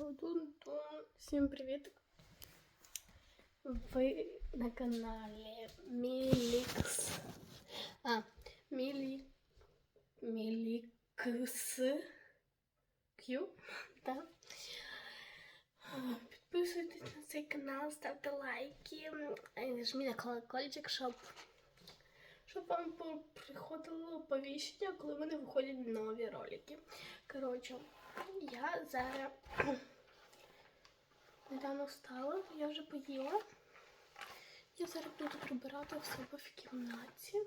Тун-тун. Всім привіт! Ви на каналі Мілікс. А, Мілі... Мілікс Q. Так. А, Підписуйтесь на цей канал, ставте лайки, а і нажміть на колокольчик, щоб, щоб вам по- приходило оповіщення, коли в мене виходять нові ролики. Коротше, я зараз недавно встала, я вже поїла. Я зараз буду прибирати в себе в кімнаті.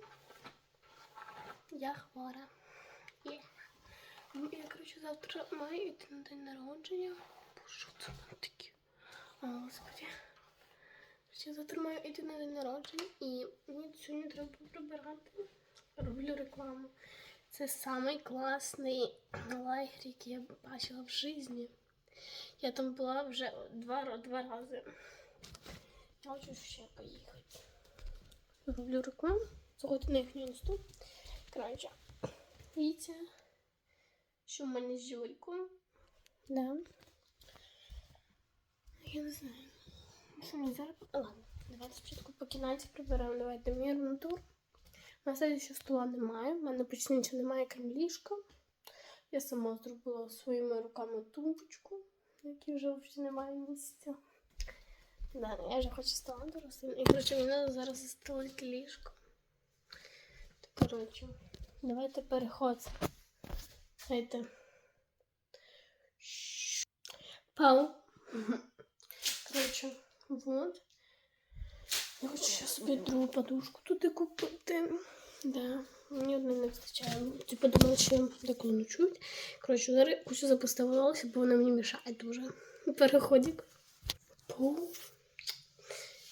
Я хвора. Є. Ну, Я, коротше, завтра маю йти на день народження. Що це там таке? О, Господи. Коротше, завтра маю йти на день народження і мені сьогодні треба прибирати. Роблю рекламу. Це самий класний лагерь, який я бачила в житті. Я там була вже два, два рази. Я хочу ще поїхати. Роблю рекламу. Заходьте на їхню інсту. Коротше, Вітя, що в мене з Юлькою. Да. Я не знаю. Що мені зараз... Ладно, давайте спочатку по кімнаті приберемо. Давайте мірну тур. На ще стола немає. У мене почти нічого немає, крім ліжка. Я сама зробила своїми руками тумбочку, в якій вже взагалі немає місця. Да, я вже хочу стола дорослим. І коротше, мені треба зараз застелити ліжко. Коротше, давайте переход. Дайте. Пау. Коротше, вот. Я хочу зараз собі другу подушку туди купити. Да. Мені одне не вистачає. Типу думала, що я деколи ночують. Коротше, зараз хочу запоставилася, бо вона мені мішає дуже. Переходик.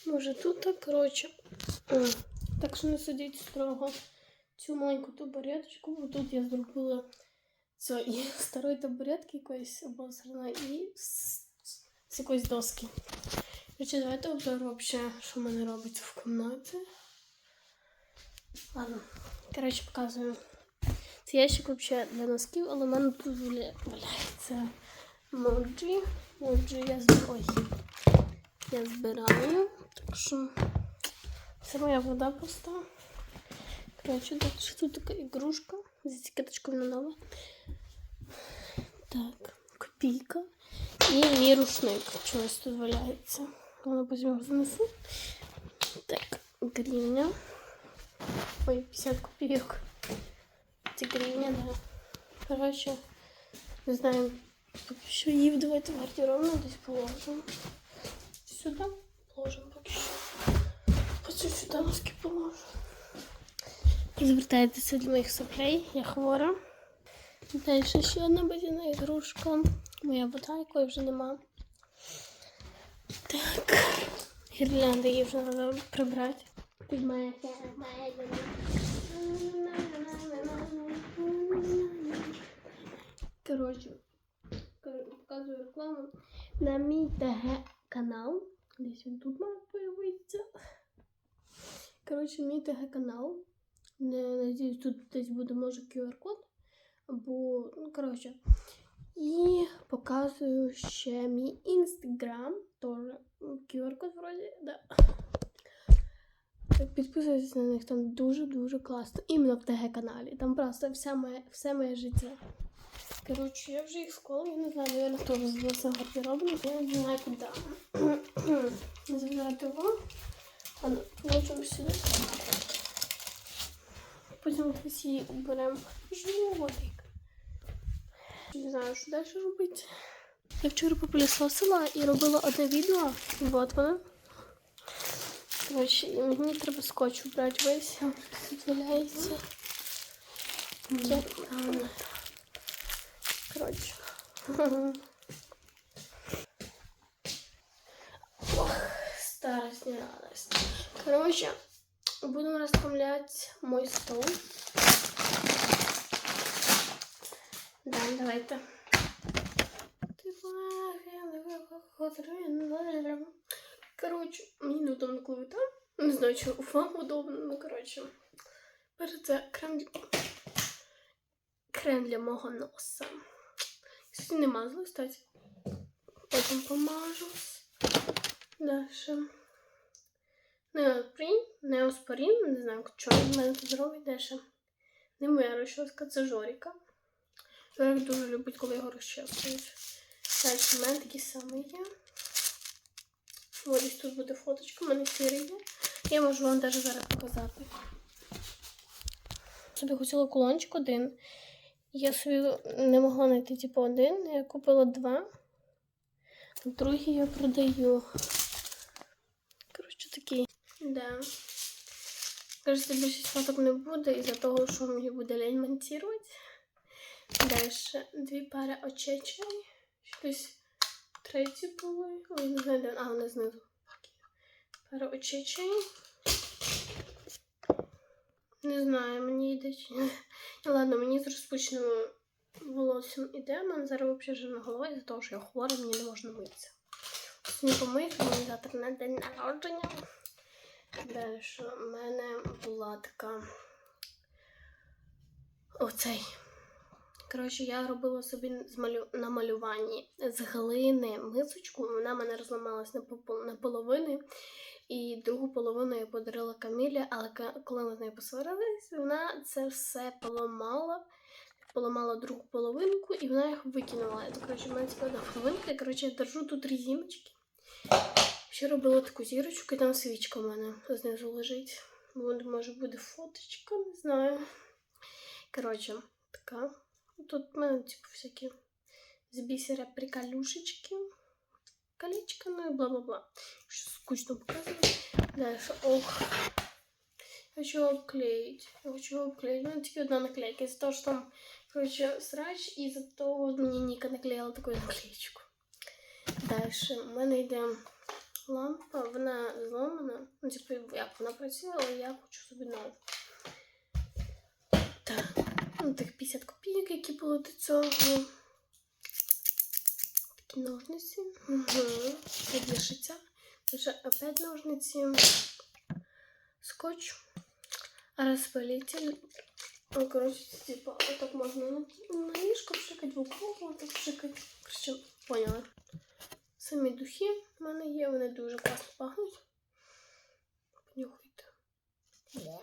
Може тут так, коротше. Так що не сидіть строго цю маленьку табуреточку, бо тут я зробила і старої табуретки якоїсь обосраної і з, з якоїсь доски. Короче, давайте обзор вообще, що в мене робиться в кімнаті. Ладно. Короче, показую. Це ящик вообще для носків, але в мене тут валяється моджі. Моджі я збираю. Я збираю. Так що це моя вода. Короче, тут, ще тут така ігрушка. З етикеточкою на нова. Так, копійка. І мій рушник чогось тут валяється. Ладно, потім занесу. Так, гривня. Ой, 50 копійок. Це гривня, да. Коротше, не знаю, що її давайте в гардеробну десь положимо. Сюди положимо поки що. Потім сюди носки положу. Звертайтеся для моїх соплей, я хвора. Далі ще одна базіна ігрушка. Моя вода, якої вже нема. Так. Гірлянди її вже треба прибрати. Під моя Коротше, показую рекламу на мій ТГ канал. Десь він тут має появитися. Коротше, мій ТГ канал. Надіюсь, тут десь буде може QR-код. Або, ну, коротше. І показую ще мій інстаграм. Тоже QR-код вроді, да. Підписуйтесь на них, там дуже-дуже класно. Іменно в ТГ каналі. Там просто все моє, все моє життя. Коротше, я вже їх склала, я не знаю, наверное, теж збилася гардеробну, я не знаю куди. Зв'язати його. А ну, положимо сюди. Потім її уберемо животик. Не знаю, що далі робити. Я вчора попилісосила і робила одне відео. Вот воно. Коротше, мені треба скотч убрати весь. Тут валяється. Там. Коротше. Ох, старость не радость. Короче, будем расставлять мой стол. Да, давайте. Короче, мені неудобно клавіта. Не знаю, чи вам удобно, ну короче. Перше це крем крем для мого носа. Кстати, нема злої, кстати. Потім помажу. Дальше. Неоспорін, неоспорін, не знаю, що в мене тут робить дальше. Не моя розчоска, це Жоріка. Жорик дуже любить, коли його розчесують. Далі в мене такі самі є. Ось тут буде фоточка, в мене сірий є. Я можу вам навіть зараз показати. Собі хотіла кулончик один. Я собі не могла знайти типу один. Я купила два. Другий я продаю. Коротше, такий. Да. Кажется, більшість фоток не буде із-за того, що мені буде лень монтувати. Далі дві пари очечей. Щось треті були. Ой, не знаю, де. А, вони знизу. Очечей. Не знаю, мені йде чи ні. Ладно, мені з розпущеним волоссям іде, мене зараз взагалі жирна голова, із-за того, що я хвора, мені не можна митися. Не помию, мені завтра на день народження. Далі в мене була така оцей. Коротше, я робила собі на малюванні з глини мисочку. Вона мене розламалась на половини. І другу половину я подарила Камілі, але коли ми з нею посварились, вона це все поламала. Поламала другу половинку і вона їх викинула. Це, коротше, в мене одна половинка. І, коротше, я держу тут резиночки. Ще робила таку зірочку, і там свічка в мене знизу лежить. Може буде фоточка, не знаю. Коротше, така. Тут в мене, типу, всякі з бісера приколюшечки, колечко, ну і бла-бла-бла. Що скучно показувати. Дальше, ох. Хочу обклеить. Я хочу обклеить. Ну, тільки одна наклейка. Из-за того, что там, короче, срач, і за того мені Ніка наклеїла таку наклеечку. Дальше, у мене йде лампа, вона зломана. Ну, типу, як вона працює, але я хочу собі нову. Так, Ну, тих 50 копійок, які були до цього. Такі ножниці. Угу. Це для шиття. Вже опять ножниці. Скотч. Распылитель. Ну, типа, вот так можно на, на пшикать, в углу вот так пшикать. Самі духи в мене є, вони дуже класно пахнуть. Понюхайте. Я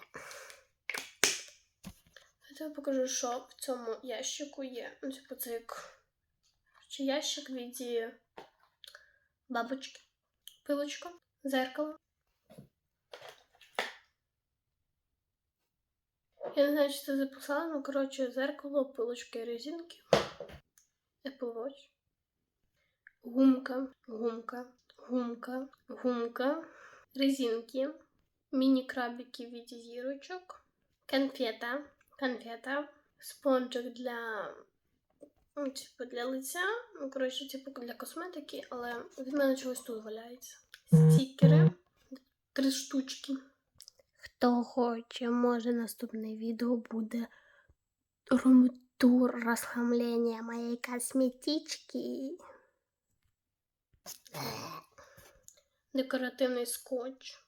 тобі покажу, що в цьому ящику є. Ну, типу, це як короче, ящик віді бабочки, пилочка, зеркало. Я не знаю, чи це записала, ну, коротше, зеркало, пилочки, резинки, Apple Watch, гумка, гумка, гумка, гумка, резинки, міні-крабики в виде зірочок, конфета, конфета, спонжик для, ну, типу, для лиця, ну, коротше, типу, для косметики, але від мене чогось тут валяється. Стікери, три штучки. Хто хоче, може наступне відео буде рум-тур розхламлення моєї косметички. Декоративний скотч,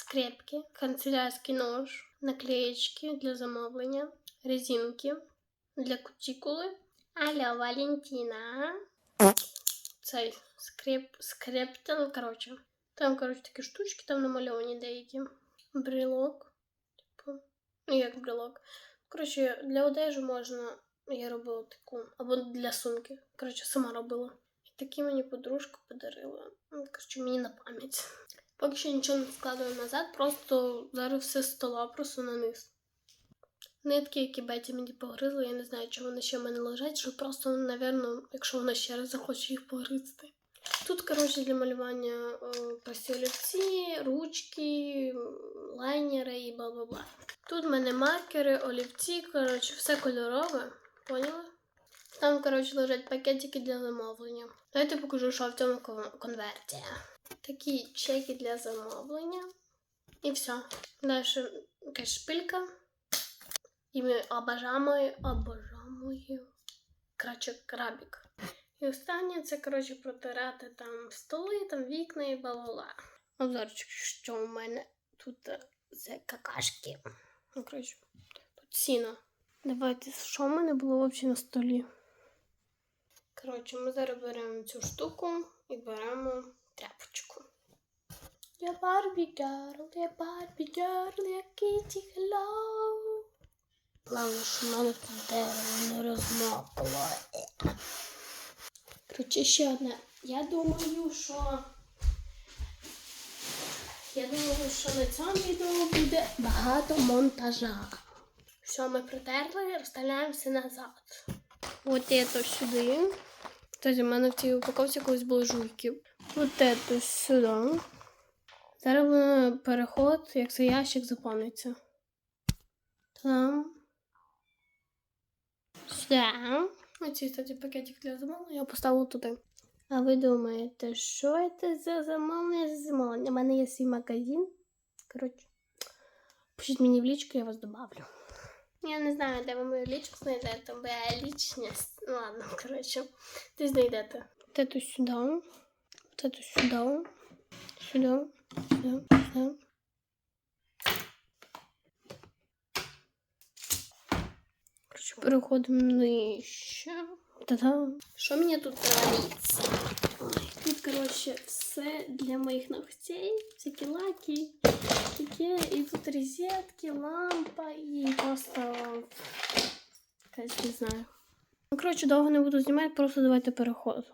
скрепки, канцелярський нож, наклеєчки для замовлення, резинки для кутикули. Алло, Валентина. Цей скреп, скрептен, коротше. Там, коротше, такі штучки, там намальовані деякі. Брелок. Типу. Ну, як брелок. Коротше, для одежі можна. Я робила таку. Або для сумки. Коротше, сама робила. І такі мені подружка подарила. Коротше, мені на пам'ять. Поки що нічого не складую назад, просто зараз все з стола, просто на низ. Нитки, які Беті мені погризла, я не знаю, чи вони ще в мене лежать, що просто, напевно, якщо вона ще раз захоче їх погризти. Тут, коротше, для малювання е, олівці, ручки, лайнери і бла-бла-бла. Тут в мене маркери, олівці, коротше, все кольорове. Поняли? Там, коротше, лежать пакетики для замовлення. Давайте покажу, що в цьому кон- конверті. Такі чеки для замовлення. І все. Якась шпилька. І ми обожаємо, обожаємо. Коротше, крабик. І останнє це, коротше, протирати там столи, там вікна і бла-бла. Обзорчик, що у мене тут е, це какашки. Ну, коротше, тут сіно. Давайте, що в мене було взагалі на столі? Коротше, ми зараз беремо цю штуку і беремо тряпочку. Я Барбі Герл, я Барбі Герл, я Кіті Хеллоу. Главное, що в мене тут дерево не розмокло. Коротше, ще одне. Я думаю, що. Я думаю, що на цьому відео буде багато монтажа. Все, ми протерли, розставляємося назад. От це сюди. Кстати, у мене в цій упаковці колись були жуйки. От сюди. Зараз переход, як цей ящик заповниться. Там. Сюди. Оці, кстати, пакетик для замовлення я поставила туди. А ви думаєте, що це за замовлення за замовлення? У мене є свій магазин. Коротше, пишіть мені в лічку, я вас добавлю. Я не знаю, де ви мою лічку знайдете, бо я лічність. Ну ладно, коротше, ти знайдете. Вот эту сюда, вот эту сюда, сюда, сюда, сюда. Короче, переходимо нижче. Та-дам. Що мені тут твориться? Ой, Тут, коротше, все для моїх ногтей. Всякі лаки, такі, і тут Розетки, лампа і просто якась не знаю. Ну, коротше, довго не буду знімати, просто давайте переход.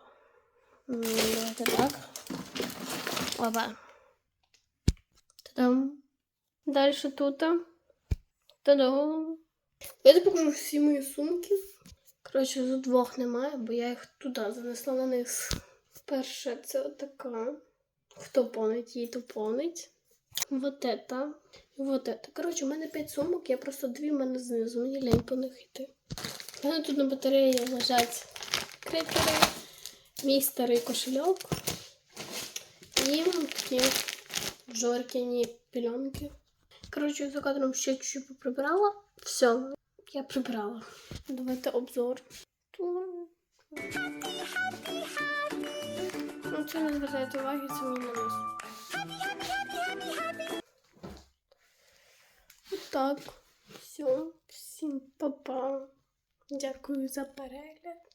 М, Давайте так. Опа. Та-дам. Далі тут. Та-дам. Я покажу всі мої сумки. Коротше, тут двох немає, бо я їх туди занесла на низ. Перше, це отака. Хто понить, її то понить. Вот это. І вот это. Коротше, у мене 5 сумок, я просто дві в мене знизу. Мені лень по них йти. У мене тут на батареї лежать крекери, мій старий кошельок і такі жоркіні пільонки. Коротше, за кадром ще чуть-чуть поприбирала. Все, я прибрала. Давайте обзор. Ну, це не звертайте уваги, це мій нанос. Так, все, всім па-па. Дякую за перегляд.